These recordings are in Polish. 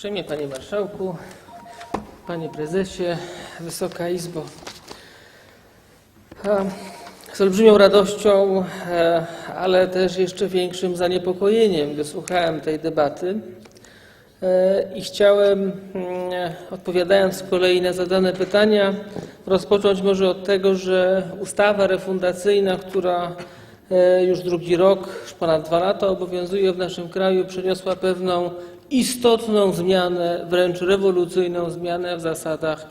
Uprzejmie Panie Marszałku, Panie Prezesie, Wysoka Izbo. Z olbrzymią radością, e, ale też jeszcze większym zaniepokojeniem wysłuchałem tej debaty e, i chciałem, mm, odpowiadając z kolei na zadane pytania, rozpocząć może od tego, że ustawa refundacyjna, która e, już drugi rok, już ponad dwa lata obowiązuje w naszym kraju, przyniosła pewną istotną zmianę, wręcz rewolucyjną zmianę w zasadach,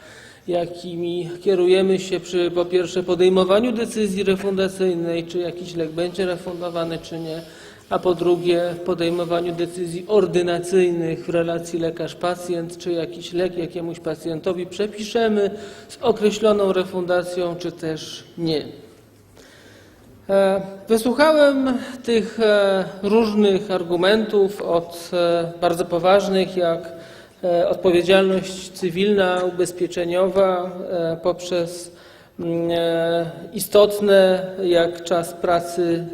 jakimi kierujemy się przy po pierwsze podejmowaniu decyzji refundacyjnej, czy jakiś lek będzie refundowany, czy nie, a po drugie w podejmowaniu decyzji ordynacyjnych w relacji lekarz-pacjent, czy jakiś lek jakiemuś pacjentowi przepiszemy z określoną refundacją, czy też nie. E, Wysłuchałem tych e, różnych argumentów, od e, bardzo poważnych, jak odpowiedzialność cywilna, ubezpieczeniowa, poprzez mm, istotne, jak czas pracy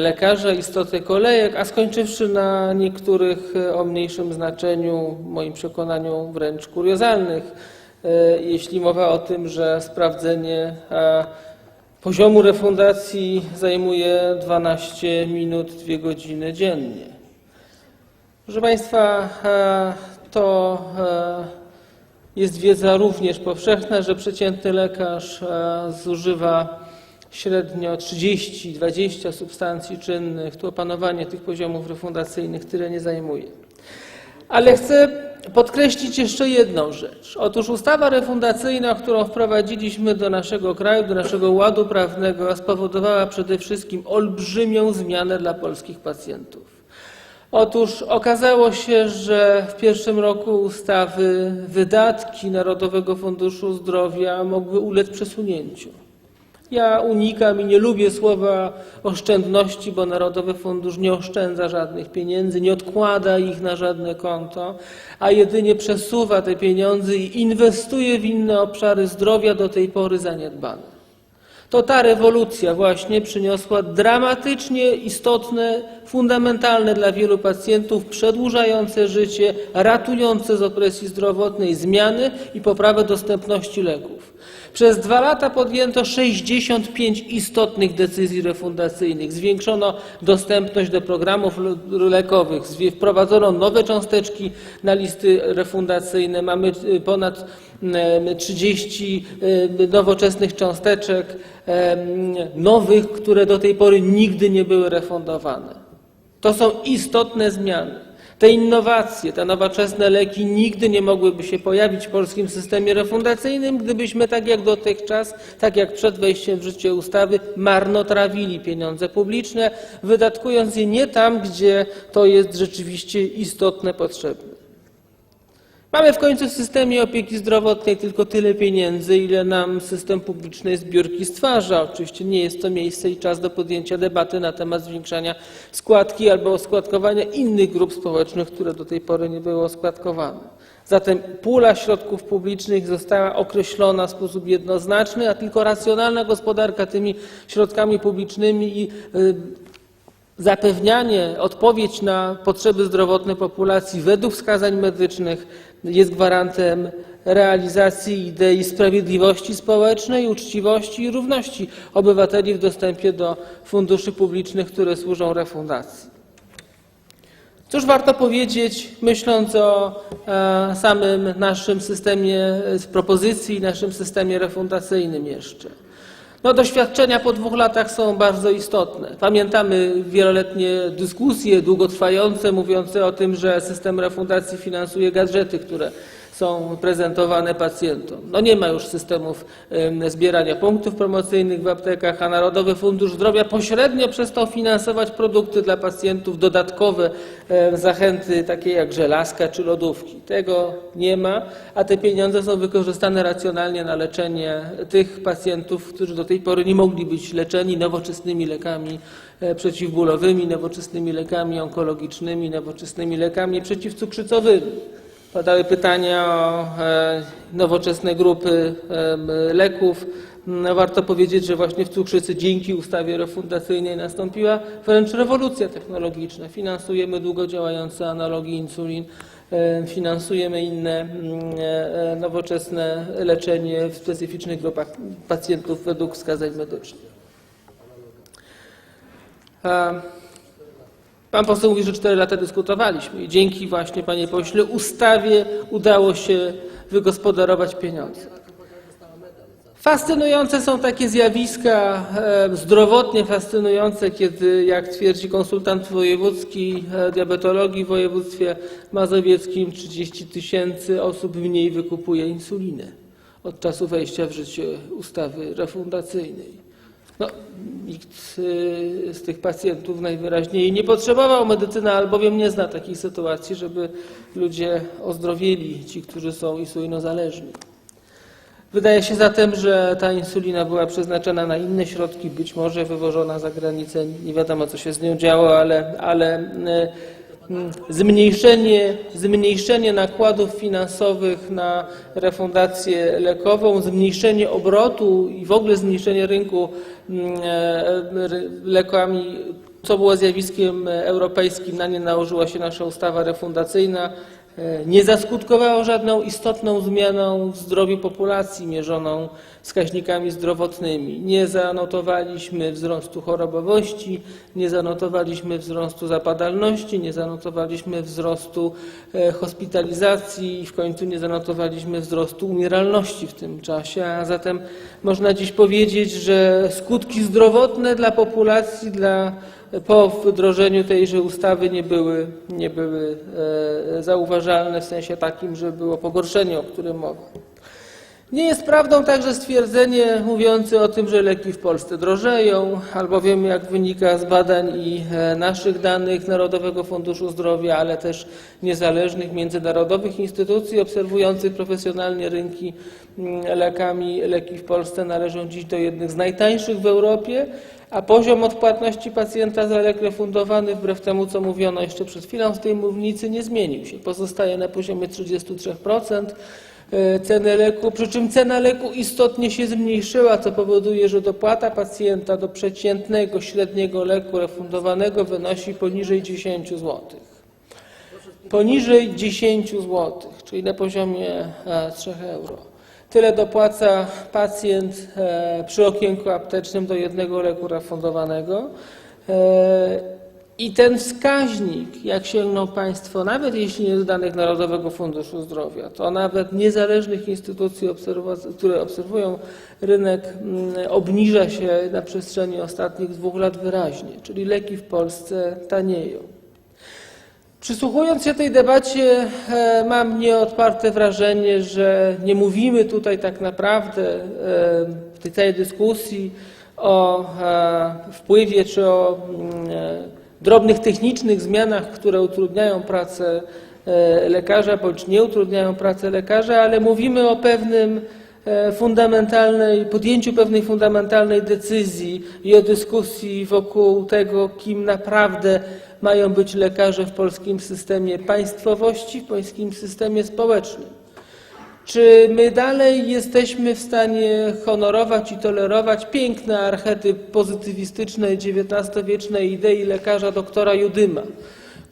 lekarza, istotę kolejek, a skończywszy na niektórych o mniejszym znaczeniu, w moim przekonaniu wręcz kuriozalnych, jeśli mowa o tym, że sprawdzenie poziomu refundacji zajmuje 12 minut, 2 godziny dziennie. Proszę Państwa, e, to e, jest wiedza również powszechna, że przeciętny lekarz e, zużywa średnio 30-20 substancji czynnych. Tu opanowanie tych poziomów refundacyjnych tyle nie zajmuje. Ale chcę podkreślić jeszcze jedną rzecz. Otóż ustawa refundacyjna, którą wprowadziliśmy do naszego kraju, do naszego ładu prawnego, spowodowała przede wszystkim olbrzymią zmianę dla polskich pacjentów. Otóż okazało się, że w pierwszym roku ustawy wydatki Narodowego Funduszu Zdrowia mogły ulec przesunięciu. Ja unikam i nie lubię słowa oszczędności, bo Narodowy Fundusz nie oszczędza żadnych pieniędzy, nie odkłada ich na żadne konto, a jedynie przesuwa te pieniądze i inwestuje w inne obszary zdrowia do tej pory zaniedbane. To ta rewolucja właśnie przyniosła dramatycznie istotne, fundamentalne dla wielu pacjentów, przedłużające życie, ratujące z opresji zdrowotnej zmiany i poprawę dostępności leków. Przez dwa lata podjęto 65 istotnych decyzji refundacyjnych. Zwiększono dostępność do programów le- lekowych, wprowadzono nowe cząsteczki na listy refundacyjne. Mamy y, ponad em, 30 y, nowoczesnych cząsteczek, nowych, które do tej pory nigdy nie były refundowane. To są istotne zmiany. Te innowacje, te nowoczesne leki nigdy nie mogłyby się pojawić w polskim systemie refundacyjnym, gdybyśmy tak jak dotychczas, tak jak przed wejściem w życie ustawy, marnotrawili pieniądze publiczne, wydatkując je nie tam, gdzie to jest rzeczywiście istotne, potrzebne. Mamy w końcu w systemie opieki zdrowotnej tylko tyle pieniędzy, ile nam system publicznej zbiórki stwarza. Oczywiście nie jest to miejsce i czas do podjęcia debaty na temat zwiększania składki albo oskładkowania innych grup społecznych, które do tej pory nie były oskładkowane. Zatem pula środków publicznych została określona w sposób jednoznaczny, a tylko racjonalna gospodarka tymi środkami publicznymi i y, Zapewnianie, odpowiedź na potrzeby zdrowotne populacji według wskazań medycznych jest gwarantem realizacji idei sprawiedliwości społecznej, uczciwości i równości obywateli w dostępie do funduszy publicznych, które służą refundacji. Cóż warto powiedzieć, myśląc o e, samym naszym systemie e, propozycji, naszym systemie refundacyjnym jeszcze? No, doświadczenia po dwóch latach są bardzo istotne. Pamiętamy wieloletnie dyskusje długotrwające, mówiące o tym, że system refundacji finansuje gadżety, które są prezentowane pacjentom. No nie ma już systemów em, zbierania punktów promocyjnych w aptekach, a Narodowy Fundusz Zdrowia pośrednio przestał finansować produkty dla pacjentów, dodatkowe zachęty takie jak żelazka czy lodówki. Tego nie ma, a te pieniądze są wykorzystane racjonalnie na leczenie tych pacjentów, którzy do tej pory nie mogli być leczeni nowoczesnymi lekami e, przeciwbólowymi, nowoczesnymi lekami onkologicznymi, nowoczesnymi lekami przeciwcukrzycowymi. Padały pytania o e, nowoczesne grupy em, leków Mm, Warto powiedzieć, że właśnie w cukrzycy dzięki ustawie refundacyjnej nastąpiła wręcz rewolucja technologiczna. Finansujemy długo działające analogi insulin, e, finansujemy inne mm, e, e, nowoczesne leczenie w specyficznych grupach pacjentów według wskazań medycznych. Pan poseł mówi, że 4 lata dyskutowaliśmy i dzięki właśnie, panie pośle, ustawie udało się wygospodarować pieniądze. Fascynujące są takie zjawiska, zdrowotnie fascynujące, kiedy, jak twierdzi konsultant wojewódzki e, diabetologii w województwie mazowieckim, 30 tysięcy osób mniej wykupuje insulinę od czasu wejścia w życie ustawy refundacyjnej. No, nikt y, z tych pacjentów najwyraźniej nie potrzebował medycyny, albowiem nie zna takiej sytuacji, żeby ludzie ozdrowieli, ci, którzy są insulinozależni. Wydaje się zatem, że ta insulina była przeznaczona na inne środki, być może wywożona za granicę. Nie wiadomo, co się z nią działo, ale, ale y, zmniejszenie, zmniejszenie nakładów finansowych na refundację lekową, zmniejszenie obrotu i w ogóle zmniejszenie rynku mm, e, lekami, co było zjawiskiem europejskim, na nie nałożyła się nasza ustawa refundacyjna, nie zaskutkowało żadną istotną zmianą w zdrowiu populacji mierzoną wskaźnikami zdrowotnymi. Nie zanotowaliśmy wzrostu chorobowości, nie zanotowaliśmy wzrostu zapadalności, nie zanotowaliśmy wzrostu e, hospitalizacji i w końcu nie zanotowaliśmy wzrostu umieralności w tym czasie. A zatem można dziś powiedzieć, że skutki zdrowotne dla populacji, dla po wdrożeniu tejże ustawy nie były, nie były e, zauważalne w sensie takim, że było pogorszenie, o którym mowa. Nie jest prawdą także stwierdzenie mówiące o tym, że leki w Polsce drożeją, albowiem jak wynika z badań i e, naszych danych Narodowego Funduszu Zdrowia, ale też niezależnych międzynarodowych instytucji obserwujących profesjonalnie rynki mm, lekami, leki w Polsce należą dziś do jednych z najtańszych w Europie, a poziom odpłatności pacjenta za lek refundowany, wbrew temu co mówiono jeszcze przed chwilą z tej mównicy, nie zmienił się. Pozostaje na poziomie 33% e, ceny leku, przy czym cena leku istotnie się zmniejszyła, co powoduje, że dopłata pacjenta do przeciętnego, średniego leku refundowanego wynosi poniżej 10 zł. Poniżej 10 zł, czyli na poziomie e, 3 euro. Tyle dopłaca pacjent e, przy okienku aptecznym do jednego leku refundowanego. E, I ten wskaźnik, jak sięgną Państwo, nawet jeśli nie z danych Narodowego Funduszu Zdrowia, to nawet niezależnych instytucji, które obserwują rynek, mm, obniża się na przestrzeni ostatnich dwóch lat wyraźnie, czyli leki w Polsce tanieją. Przysłuchując się tej debacie, e, mam nieodparte wrażenie, że nie mówimy tutaj tak naprawdę e, w tej całej dyskusji o e, wpływie czy o mm, drobnych technicznych zmianach, które utrudniają pracę lekarza bądź nie utrudniają pracę lekarza, ale mówimy o pewnym fundamentalnej, podjęciu pewnej fundamentalnej decyzji i o dyskusji wokół tego, kim naprawdę mają być lekarze w polskim systemie państwowości, w polskim systemie społecznym. Czy my dalej jesteśmy w stanie honorować i tolerować piękne archetyp pozytywistycznej XIX-wiecznej idei lekarza doktora Judyma,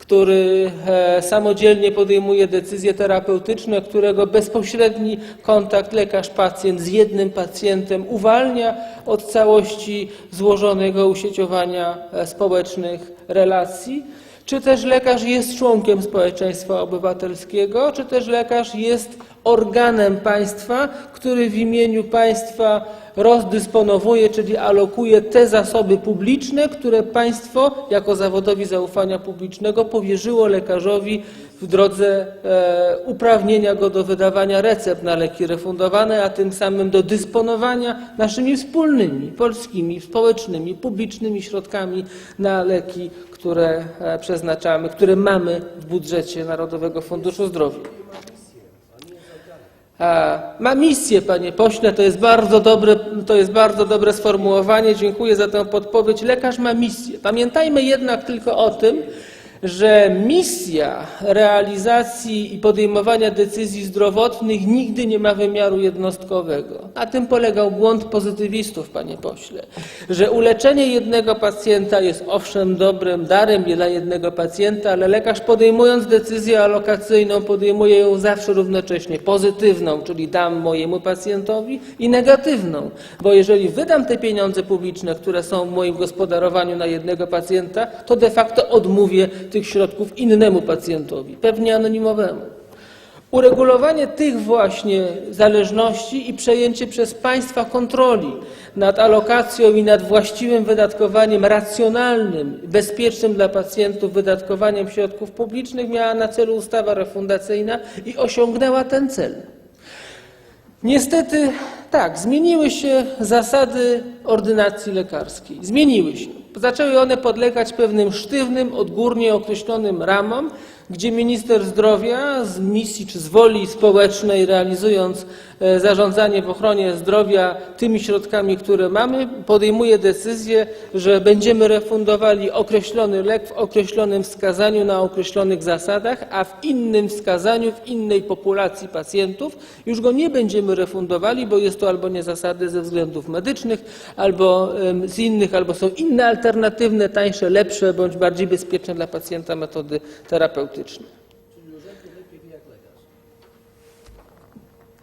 który e, samodzielnie podejmuje decyzje terapeutyczne, którego bezpośredni kontakt lekarz-pacjent z jednym pacjentem uwalnia od całości złożonego usieciowania e, społecznych relacji? Czy też lekarz jest członkiem społeczeństwa obywatelskiego, czy też lekarz jest organem państwa, który w imieniu państwa rozdysponowuje, czyli alokuje te zasoby publiczne, które państwo jako zawodowi zaufania publicznego powierzyło lekarzowi w drodze e, uprawnienia go do wydawania recept na leki refundowane, a tym samym do dysponowania naszymi wspólnymi, polskimi, społecznymi, publicznymi środkami na leki, które e, przeznaczamy, które mamy w budżecie Narodowego Funduszu Zdrowia. A, Ma misję, panie pośle, to jest, bardzo dobre, to jest bardzo dobre sformułowanie. Dziękuję za tę podpowiedź. Lekarz ma misję. Pamiętajmy jednak tylko o tym, że misja realizacji i podejmowania decyzji zdrowotnych nigdy nie ma wymiaru jednostkowego. Na tym polegał błąd pozytywistów, panie pośle, że uleczenie jednego pacjenta jest owszem dobrym darem dla jednego pacjenta, ale lekarz podejmując decyzję alokacyjną podejmuje ją zawsze równocześnie pozytywną, czyli dam mojemu pacjentowi i negatywną, bo jeżeli wydam te pieniądze publiczne, które są w moim gospodarowaniu na jednego pacjenta, to de facto odmówię tych środków innemu pacjentowi, pewnie anonimowemu. Uregulowanie tych właśnie zależności i przejęcie przez państwa kontroli nad alokacją i nad właściwym wydatkowaniem, racjonalnym, bezpiecznym dla pacjentów wydatkowaniem środków publicznych miała na celu ustawa refundacyjna i osiągnęła ten cel. Niestety tak, zmieniły się zasady ordynacji lekarskiej. Zmieniły się. Zaczęły one podlegać pewnym sztywnym, odgórnie określonym ramom, gdzie minister zdrowia z misji czy z woli społecznej, realizując zarządzanie w ochronie zdrowia tymi środkami, które mamy, podejmuje decyzję, że będziemy refundowali określony lek w określonym wskazaniu na określonych zasadach, a w innym wskazaniu, w innej populacji pacjentów już go nie będziemy refundowali, bo jest to albo nie zasady ze względów medycznych, albo z innych, albo są inne alternatywne, tańsze, lepsze bądź bardziej bezpieczne dla pacjenta metody terapeutyczne.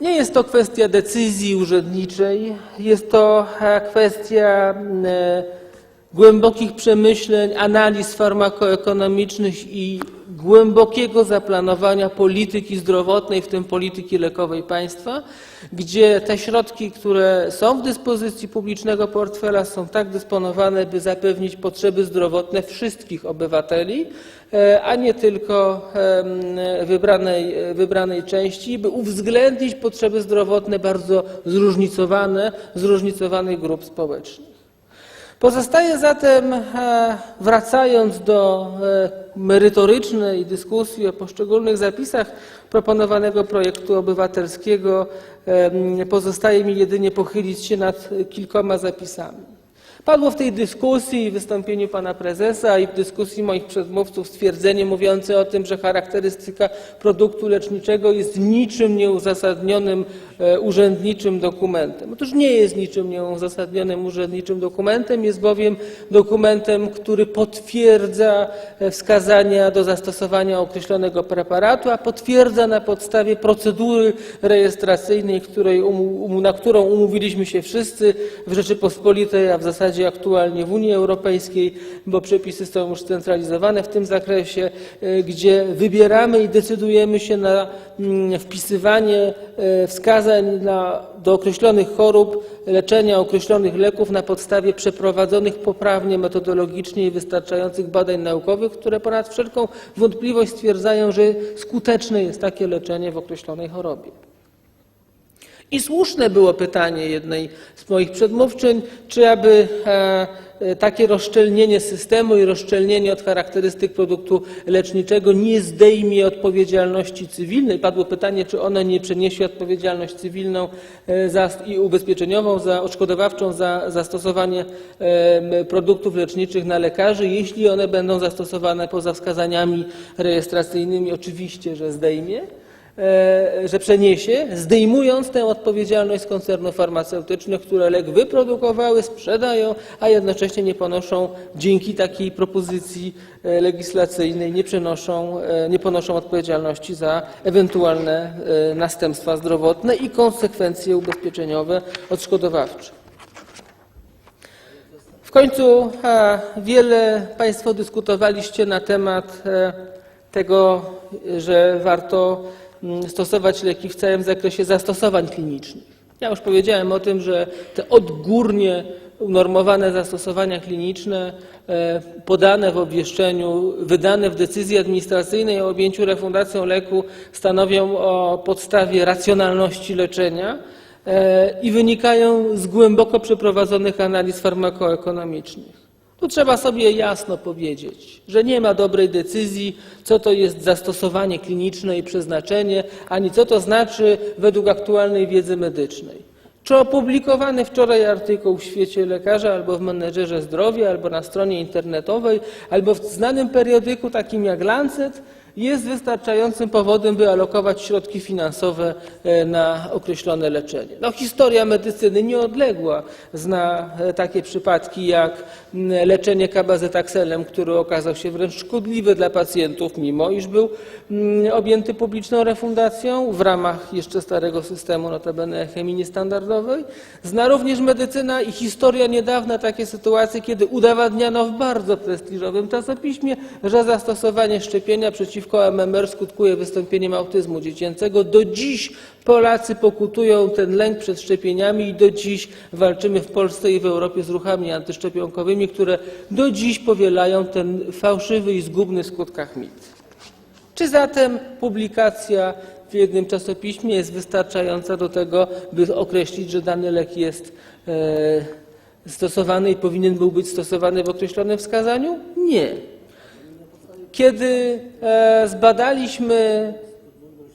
Nie jest to kwestia decyzji urzędniczej, jest to e, kwestia e, głębokich przemyśleń, analiz farmakoekonomicznych i głębokiego zaplanowania polityki zdrowotnej, w tym polityki lekowej państwa, gdzie te środki, które są w dyspozycji publicznego portfela, są tak dysponowane, by zapewnić potrzeby zdrowotne wszystkich obywateli, e, a nie tylko wybranej, wybranej części, by uwzględnić potrzeby zdrowotne bardzo zróżnicowane, zróżnicowanych grup społecznych. Pozostaje zatem, e, wracając do e, merytorycznej dyskusji o poszczególnych zapisach proponowanego projektu obywatelskiego, em, pozostaje mi jedynie pochylić się nad kilkoma zapisami. Padło w tej dyskusji, w wystąpieniu pana prezesa i w dyskusji moich przedmówców stwierdzenie mówiące o tym, że charakterystyka produktu leczniczego jest niczym nieuzasadnionym e, urzędniczym dokumentem. Otóż nie jest niczym nieuzasadnionym urzędniczym dokumentem, jest bowiem dokumentem, który potwierdza e, wskazania do zastosowania określonego preparatu, a potwierdza na podstawie procedury rejestracyjnej, której, na którą umówiliśmy się wszyscy w Rzeczypospolitej, a w zasadzie aktualnie w Unii Europejskiej, bo przepisy są już scentralizowane w tym zakresie, e, gdzie wybieramy i decydujemy się na mm, wpisywanie e, wskazań na, do określonych chorób, leczenia określonych leków na podstawie przeprowadzonych poprawnie metodologicznie i wystarczających badań naukowych, które ponad wszelką wątpliwość stwierdzają, że skuteczne jest takie leczenie w określonej chorobie. I słuszne było pytanie jednej z moich przedmówczyń, czy aby e, takie rozszczelnienie systemu i rozszczelnienie od charakterystyk produktu leczniczego nie zdejmie odpowiedzialności cywilnej. Padło pytanie, czy ono nie przeniesie odpowiedzialność cywilną e, za, i ubezpieczeniową, za odszkodowawczą za zastosowanie produktów leczniczych na lekarzy, jeśli one będą zastosowane poza wskazaniami rejestracyjnymi. Oczywiście, że zdejmie e, że przeniesie, zdejmując tę odpowiedzialność z koncernów farmaceutycznych, które lek wyprodukowały, sprzedają, a jednocześnie nie ponoszą dzięki takiej propozycji e, legislacyjnej, nie, przenoszą, e, nie ponoszą odpowiedzialności za ewentualne e, następstwa zdrowotne i konsekwencje ubezpieczeniowe odszkodowawcze. W końcu wiele Państwo dyskutowaliście na temat e, tego, że warto stosować leki w całym zakresie zastosowań klinicznych. Ja już powiedziałem o tym, że te odgórnie unormowane zastosowania kliniczne e, podane w obwieszczeniu, wydane w decyzji administracyjnej o objęciu refundacją leku stanowią o podstawie racjonalności leczenia e, i wynikają z głęboko przeprowadzonych analiz farmakoekonomicznych. Tu trzeba sobie jasno powiedzieć, że nie ma dobrej decyzji, co to jest zastosowanie kliniczne i przeznaczenie, ani co to znaczy według aktualnej wiedzy medycznej. Czy opublikowany wczoraj artykuł w Świecie Lekarza, albo w Menedżerze Zdrowia, albo na stronie internetowej, albo w znanym periodyku takim jak Lancet jest wystarczającym powodem, by alokować środki finansowe e, na określone leczenie. No, historia medycyny nieodległa zna e, takie przypadki jak leczenie kabazetakselem, który okazał się wręcz szkodliwy dla pacjentów, mimo iż był objęty publiczną refundacją w ramach jeszcze starego systemu, notabene chemii niestandardowej. Zna również medycyna i historia niedawna takie sytuacje, kiedy udowadniano w bardzo prestiżowym czasopiśmie, że zastosowanie szczepienia przeciwko MMR skutkuje wystąpieniem autyzmu dziecięcego. Do dziś Polacy pokutują ten lęk przed szczepieniami i do dziś walczymy w Polsce i w Europie z ruchami antyszczepionkowymi, które do dziś powielają ten fałszywy i zgubny w skutkach mit. Czy zatem publikacja w jednym czasopiśmie jest wystarczająca do tego, by określić, że dany lek jest e, stosowany i powinien był być stosowany w określonym wskazaniu? Nie. Kiedy e, zbadaliśmy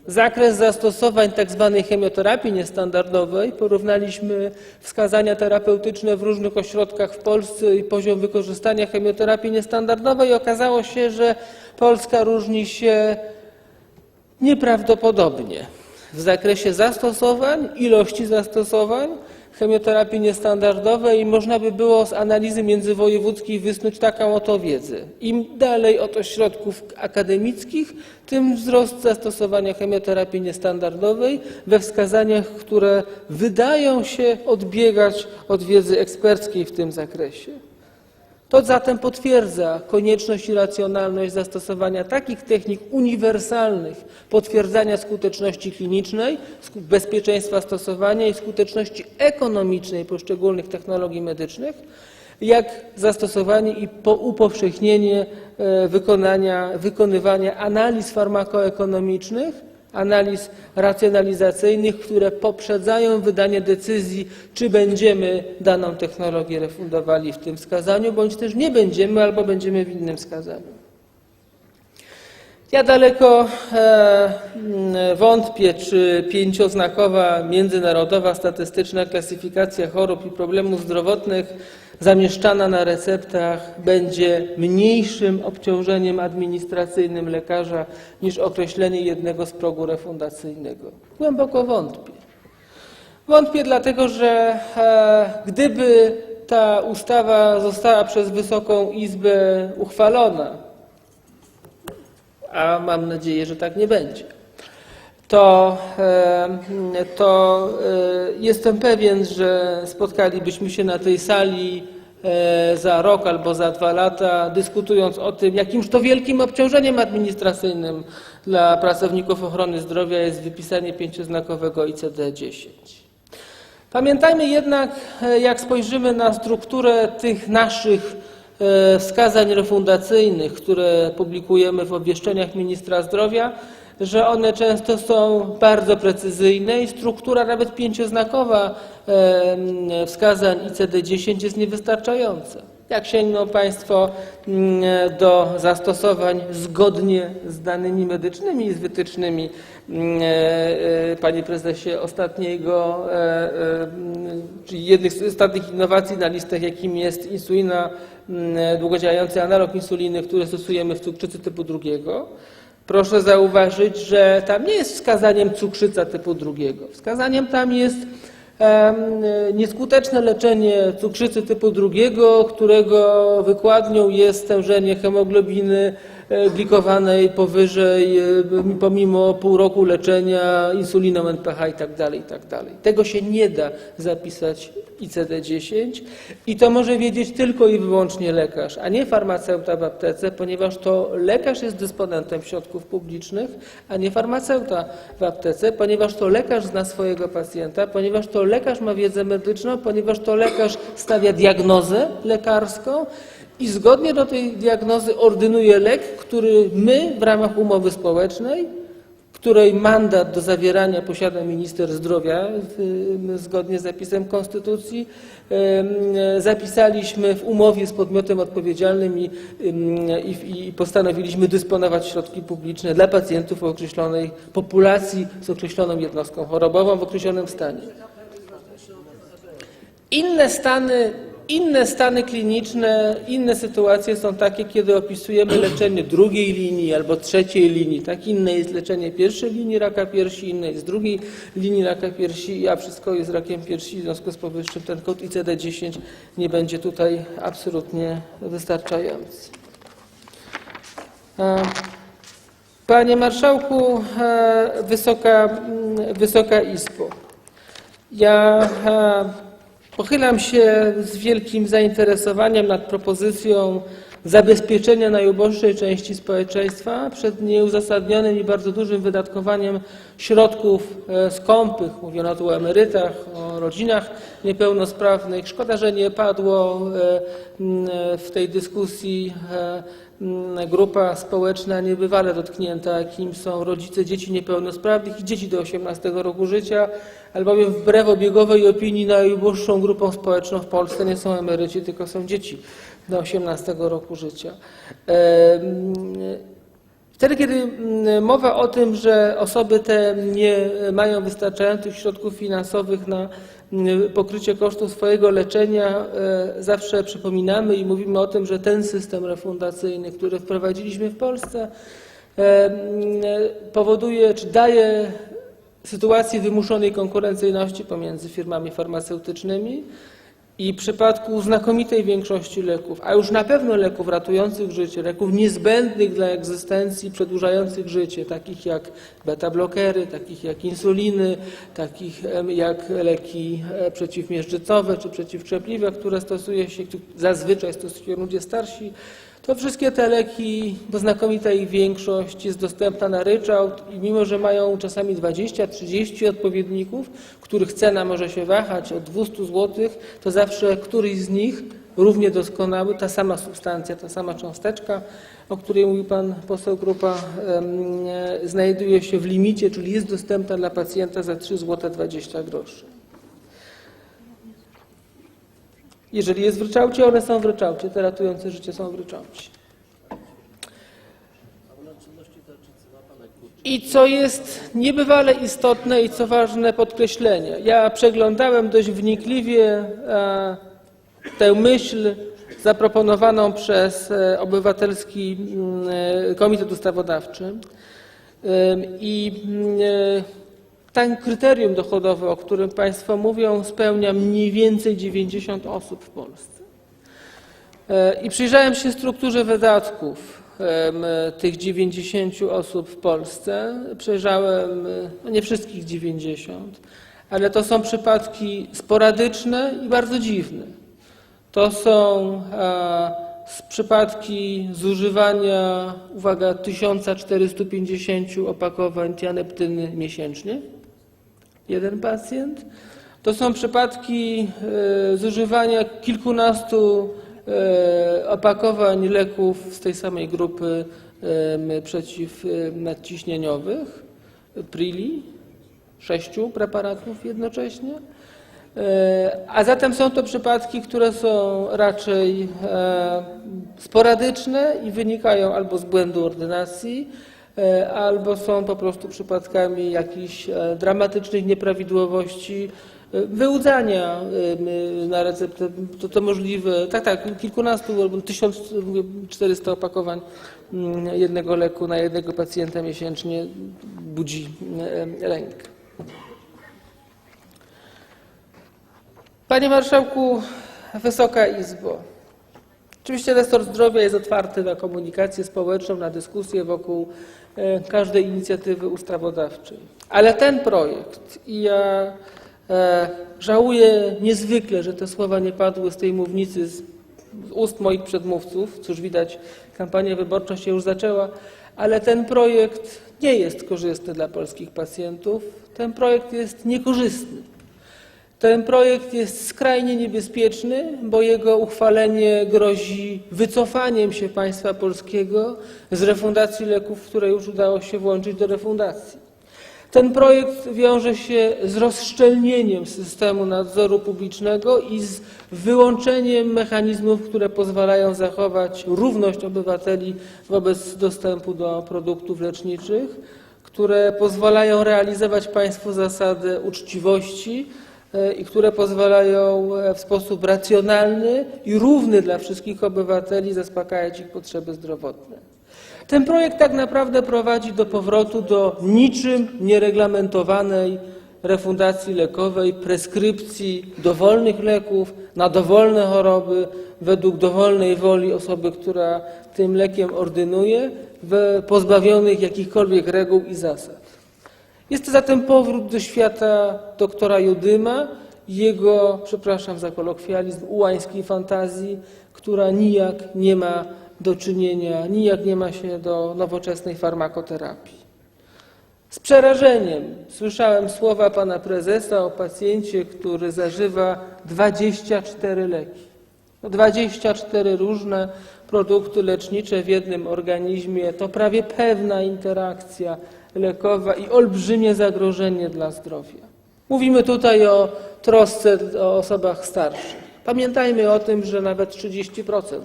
zakres zastosowań tzw. chemioterapii niestandardowej, porównaliśmy wskazania terapeutyczne w różnych ośrodkach w Polsce i poziom wykorzystania chemioterapii niestandardowej, okazało się, że Polska różni się nieprawdopodobnie w zakresie zastosowań, ilości zastosowań chemioterapii niestandardowej i można by było z analizy międzywojewódzkiej wysnuć taką oto wiedzę. Im dalej od ośrodków akademickich, tym wzrost zastosowania chemioterapii niestandardowej we wskazaniach, które wydają się odbiegać od wiedzy eksperckiej w tym zakresie. To zatem potwierdza konieczność i racjonalność zastosowania takich technik uniwersalnych potwierdzania skuteczności klinicznej, bezpieczeństwa stosowania i skuteczności ekonomicznej poszczególnych technologii medycznych, jak zastosowanie i po- upowszechnienie e, wykonywania analiz farmakoekonomicznych, analiz racjonalizacyjnych, które poprzedzają wydanie decyzji, czy będziemy daną technologię refundowali w tym wskazaniu, bądź też nie będziemy, albo będziemy w innym wskazaniu. Ja daleko e, mm, wątpię, czy pięcioznakowa międzynarodowa statystyczna klasyfikacja chorób i problemów zdrowotnych zamieszczana na receptach będzie mniejszym obciążeniem administracyjnym lekarza niż określenie jednego z progu refundacyjnego. Głęboko wątpię. Wątpię dlatego, że e, gdyby ta ustawa została przez Wysoką Izbę uchwalona, a mam nadzieję, że tak nie będzie, to, to e, jestem pewien, że spotkalibyśmy się na tej sali e, za rok albo za dwa lata, dyskutując o tym, jakimż to wielkim obciążeniem administracyjnym dla pracowników ochrony zdrowia jest wypisanie pięcioznakowego ICD-10. Pamiętajmy jednak, e, jak spojrzymy na strukturę tych naszych wskazań refundacyjnych, które publikujemy w obwieszczeniach ministra zdrowia, że one często są bardzo precyzyjne i struktura nawet pięcioznakowa wskazań ICD-10 jest niewystarczająca. Jak sięgną Państwo mm, do zastosowań zgodnie z danymi medycznymi i z wytycznymi, mm, e, e, Panie Prezesie, ostatniego, e, czyli jednych z ostatnich innowacji na listach, jakim jest insulina, mm, długodziałający analog insuliny, który stosujemy w cukrzycy typu drugiego, Proszę zauważyć, że tam nie jest wskazaniem cukrzyca typu drugiego. Wskazaniem tam jest nieskuteczne leczenie cukrzycy typu drugiego, którego wykładnią jest stężenie hemoglobiny glikowanej powyżej, e, pomimo pół roku leczenia insuliną NPH i tak dalej, i tak. Tego się nie da zapisać ICD-10 i to może wiedzieć tylko i wyłącznie lekarz, a nie farmaceuta w aptece, ponieważ to lekarz jest dysponentem środków publicznych, a nie farmaceuta w aptece, ponieważ to lekarz zna swojego pacjenta, ponieważ to lekarz ma wiedzę medyczną, ponieważ to lekarz stawia diagnozę lekarską i zgodnie do tej diagnozy ordynuje lek, który my w ramach umowy społecznej której mandat do zawierania posiada minister zdrowia zgodnie z zapisem Konstytucji. Zapisaliśmy w umowie z podmiotem odpowiedzialnym i, i, i postanowiliśmy dysponować środki publiczne dla pacjentów o określonej populacji z określoną jednostką chorobową w określonym stanie. Inne stany, inne stany kliniczne, inne sytuacje są takie, kiedy opisujemy leczenie drugiej linii albo trzeciej linii. Tak, inne jest leczenie pierwszej linii raka piersi, inne jest drugiej linii raka piersi, a wszystko jest rakiem piersi. W związku z powyższym ten kod ICD-10 nie będzie tutaj absolutnie wystarczający. E, Panie Marszałku, e, Wysoka, mm, Wysoka Izbo, ja e, pochylam się z wielkim zainteresowaniem nad propozycją zabezpieczenia najuboższej części społeczeństwa przed nieuzasadnionym i bardzo dużym wydatkowaniem środków e, skąpych. Mówiono tu o emerytach, o rodzinach niepełnosprawnych. Szkoda, że nie padło e, m, w tej dyskusji e, grupa społeczna niebywale dotknięta, jakim są rodzice dzieci niepełnosprawnych i dzieci do 18 roku życia, albowiem wbrew obiegowej opinii najuboższą grupą społeczną w Polsce nie są emeryci, tylko są dzieci do 18 roku życia. Wtedy, kiedy mm, mowa o tym, że osoby te nie mają wystarczających środków finansowych na mm, pokrycie kosztów swojego leczenia, e, zawsze przypominamy i mówimy o tym, że ten system refundacyjny, który wprowadziliśmy w Polsce, e, mm, powoduje czy daje sytuację wymuszonej konkurencyjności pomiędzy firmami farmaceutycznymi i w przypadku znakomitej większości leków, a już na pewno leków ratujących życie, leków niezbędnych dla egzystencji, przedłużających życie, takich jak beta-blokery, takich jak insuliny, takich jak leki e, przeciwmiażdżycowe czy przeciwkrzepliwe, które stosuje się, zazwyczaj stosują ludzie starsi, to wszystkie te leki, znakomita ich większość jest dostępna na ryczałt i mimo, że mają czasami 20-30 odpowiedników, których cena może się wahać od 200 zł, to zawsze któryś z nich równie doskonały, ta sama substancja, ta sama cząsteczka, o której mówił pan poseł Grupa, e, znajduje się w limicie, czyli jest dostępna dla pacjenta za 3 zł 20 groszy. Jeżeli jest w ryczałcie, one są w ryczałcie, te ratujące życie są w ryczałcie. I co jest niebywale istotne i co ważne podkreślenie, ja przeglądałem dość wnikliwie e, tę myśl zaproponowaną przez e, Obywatelski e, Komitet Ustawodawczy. I ten kryterium dochodowe, o którym Państwo mówią, spełnia mniej więcej 90 osób w Polsce. E, I przyjrzałem się strukturze wydatków tych 90 osób w Polsce. Przejrzałem no nie wszystkich 90, ale to są przypadki sporadyczne i bardzo dziwne. To są e, przypadki zużywania, uwaga, 1450 opakowań tianeptyny miesięcznie. Jeden pacjent. To są przypadki e, zużywania kilkunastu e, opakowań leków z tej samej grupy przeciwnadciśnieniowych, Prili, sześciu preparatów jednocześnie. E, A zatem są to przypadki, które są raczej e, sporadyczne i wynikają albo z błędu ordynacji, e, albo są po prostu przypadkami jakichś e, dramatycznych nieprawidłowości e, wyłudzania e, na receptę. To, to możliwe, tak, tak, kilkunastu albo 1400 opakowań mm, jednego leku na jednego pacjenta miesięcznie budzi e, lęk. Panie Marszałku, Wysoka Izbo. Oczywiście resort zdrowia jest otwarty na komunikację społeczną, na dyskusję wokół e, każdej inicjatywy ustawodawczej. Ale ten projekt, i ja e, żałuję niezwykle, że te słowa nie padły z tej mównicy, z ust moich przedmówców, cóż widać, kampania wyborcza się już zaczęła, ale ten projekt nie jest korzystny dla polskich pacjentów, ten projekt jest niekorzystny. Ten projekt jest skrajnie niebezpieczny, bo jego uchwalenie grozi wycofaniem się państwa polskiego z refundacji leków, które już udało się włączyć do refundacji. Ten projekt wiąże się z rozszczelnieniem systemu nadzoru publicznego i z wyłączeniem mechanizmów, które pozwalają zachować równość obywateli wobec dostępu do produktów leczniczych, które pozwalają realizować państwu zasadę uczciwości, i które pozwalają e, w sposób racjonalny i równy dla wszystkich obywateli zaspokajać ich potrzeby zdrowotne. Ten projekt tak naprawdę prowadzi do powrotu do niczym niereglamentowanej refundacji lekowej, preskrypcji dowolnych leków na dowolne choroby według dowolnej woli osoby, która tym lekiem ordynuje, pozbawionych jakichkolwiek reguł i zasad. Jest to zatem powrót do świata doktora Judyma i jego, przepraszam za kolokwializm, ułańskiej fantazji, która nijak nie ma do czynienia, nijak nie ma się do nowoczesnej farmakoterapii. Z przerażeniem słyszałem słowa pana prezesa o pacjencie, który zażywa 24 leki. No 24 różne produkty lecznicze w jednym organizmie to prawie pewna interakcja lekowa i olbrzymie zagrożenie dla zdrowia. Mówimy tutaj o trosce o osobach starszych. Pamiętajmy o tym, że nawet 30%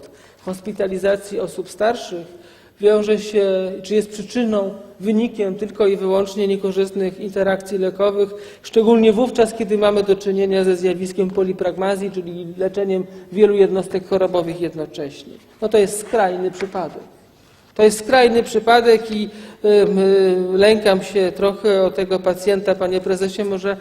hospitalizacji osób starszych wiąże się, czy jest przyczyną, wynikiem tylko i wyłącznie niekorzystnych interakcji lekowych, szczególnie wówczas, kiedy mamy do czynienia ze zjawiskiem polipragmazji, czyli leczeniem wielu jednostek chorobowych jednocześnie. No to jest skrajny przypadek. To jest skrajny przypadek i y, lękam się trochę o tego pacjenta, panie prezesie, może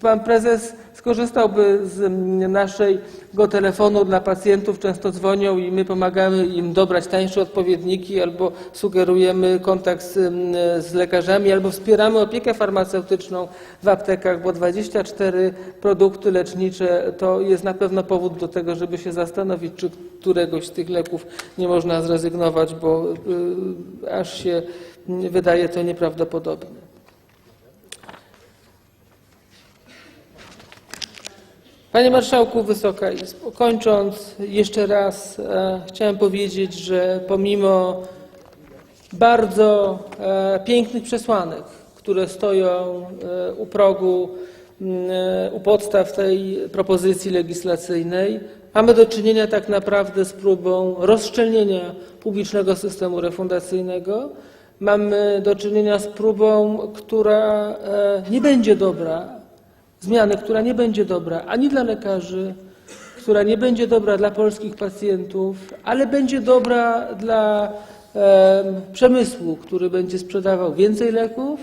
pan prezes skorzystałby z naszego telefonu dla pacjentów, często dzwonią i my pomagamy im dobrać tańsze odpowiedniki albo sugerujemy kontakt z, mm, z lekarzami, albo wspieramy opiekę farmaceutyczną w aptekach, bo 24 produkty lecznicze to jest na pewno powód do tego, żeby się zastanowić, czy któregoś z tych leków nie można zrezygnować, bo y, aż się wydaje to nieprawdopodobne. Panie Marszałku, Wysoka Izbo, kończąc jeszcze raz e, chciałem powiedzieć, że pomimo bardzo e, pięknych przesłanek, które stoją e, u progu, e, u podstaw tej propozycji legislacyjnej, mamy do czynienia tak naprawdę z próbą rozszczelnienia publicznego systemu refundacyjnego. Mamy do czynienia z próbą, która e, nie będzie dobra, zmiany, która nie będzie dobra ani dla lekarzy, która nie będzie dobra dla polskich pacjentów, ale będzie dobra dla e, przemysłu, który będzie sprzedawał więcej leków,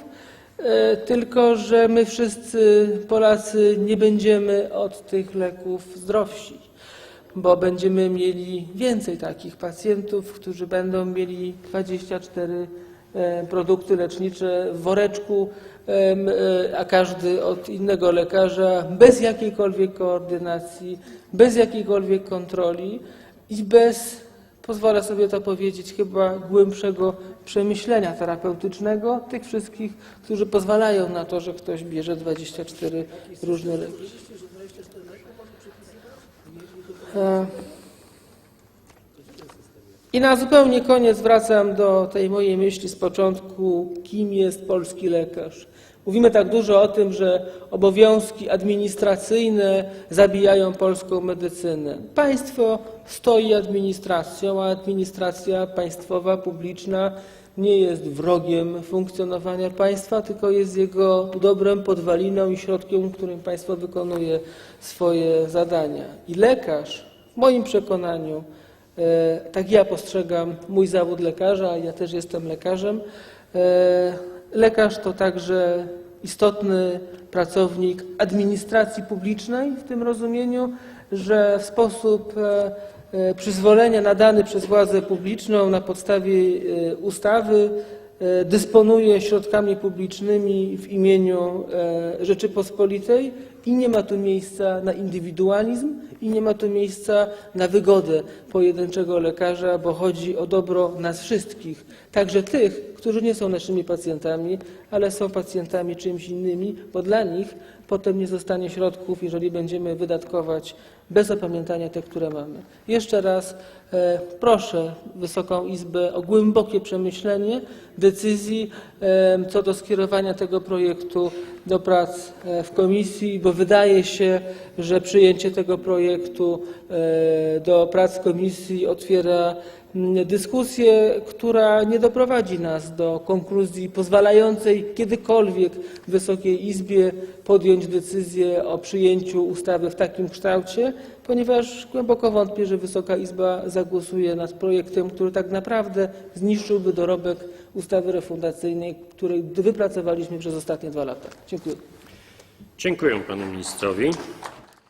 e, tylko że my wszyscy Polacy nie będziemy od tych leków zdrowsi, bo będziemy mieli więcej takich pacjentów, którzy będą mieli 24 e, produkty lecznicze w woreczku, a każdy od innego lekarza, bez jakiejkolwiek koordynacji, bez jakiejkolwiek kontroli i bez, pozwolę sobie to powiedzieć, chyba głębszego przemyślenia terapeutycznego tych wszystkich, którzy pozwalają na to, że ktoś bierze 24 różne leki. I na zupełnie koniec wracam do tej mojej myśli z początku, kim jest polski lekarz. Mówimy tak dużo o tym, że obowiązki administracyjne zabijają polską medycynę. Państwo stoi administracją, a administracja państwowa, publiczna nie jest wrogiem funkcjonowania państwa, tylko jest jego dobrem, podwaliną i środkiem, którym państwo wykonuje swoje zadania. I lekarz, w moim przekonaniu, tak ja postrzegam mój zawód lekarza, ja też jestem lekarzem, e, lekarz to także istotny pracownik administracji publicznej w tym rozumieniu, że w sposób e, e, przyzwolenia nadany przez władzę publiczną na podstawie e, ustawy e, dysponuje środkami publicznymi w imieniu e, Rzeczypospolitej i nie ma tu miejsca na indywidualizm i nie ma tu miejsca na wygodę pojedynczego lekarza, bo chodzi o dobro nas wszystkich, także tych, którzy nie są naszymi pacjentami, ale są pacjentami czymś innymi, bo dla nich potem nie zostanie środków, jeżeli będziemy wydatkować bez opamiętania te, które mamy. Jeszcze raz e, proszę Wysoką Izbę o głębokie przemyślenie decyzji e, co do skierowania tego projektu do prac e, w komisji, bo wydaje się, że przyjęcie tego projektu do prac komisji otwiera dyskusję, która nie doprowadzi nas do konkluzji pozwalającej kiedykolwiek Wysokiej Izbie podjąć decyzję o przyjęciu ustawy w takim kształcie, ponieważ głęboko wątpię, że Wysoka Izba zagłosuje nad projektem, który tak naprawdę zniszczyłby dorobek ustawy refundacyjnej, której wypracowaliśmy przez ostatnie dwa lata. Dziękuję. Dziękuję panu ministrowi.